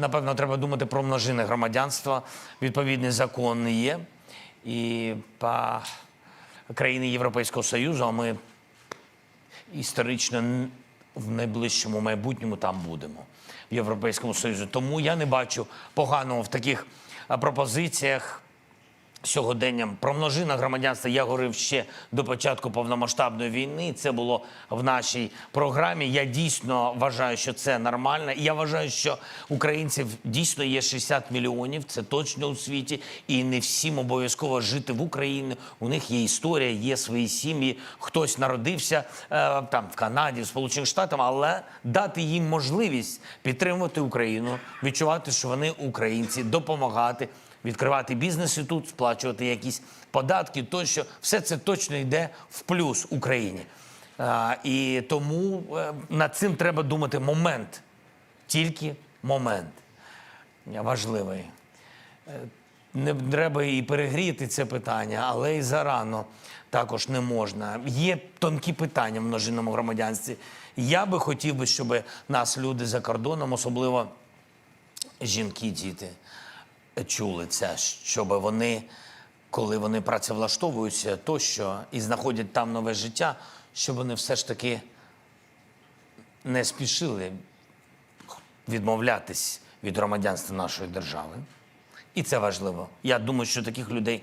Напевно, треба думати про множини громадянства. Відповідний закон є. І по країни Європейського Союзу, а ми історично в найближчому майбутньому там будемо в Європейському Союзі. Тому я не бачу поганого в таких пропозиціях сьогоденням. Про множина громадянства я говорив ще до початку повномасштабної війни. Це було в нашій програмі. Я дійсно вважаю, що це нормально. Я вважаю, що українців дійсно є 60 мільйонів. Це точно у світі, і не всім обов'язково жити в Україні. У них є історія, є свої сім'ї. Хтось народився е, там в Канаді, в Сполучених Штатах, але дати їм можливість підтримувати Україну, відчувати, що вони українці, допомагати відкривати бізнеси тут, сплачувати якісь податки, тощо все це точно йде в плюс Україні. А, і тому е, над цим треба думати момент, тільки момент важливий. Е, Не треба і перегріти це питання, але і зарано також не можна. Є тонкі питання в множинному громадянстві. Я би хотів би, щоб нас люди за кордоном, особливо жінки, діти, чули це, щоб вони, коли вони працевлаштовуються тощо і знаходять там нове життя, щоб вони все ж таки не спішили відмовлятись від громадянства нашої держави. І це важливо. Я думаю, що таких людей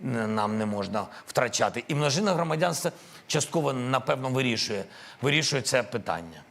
нам не можна втрачати. І множина громадянства частково, напевно, вирішує, вирішує це питання.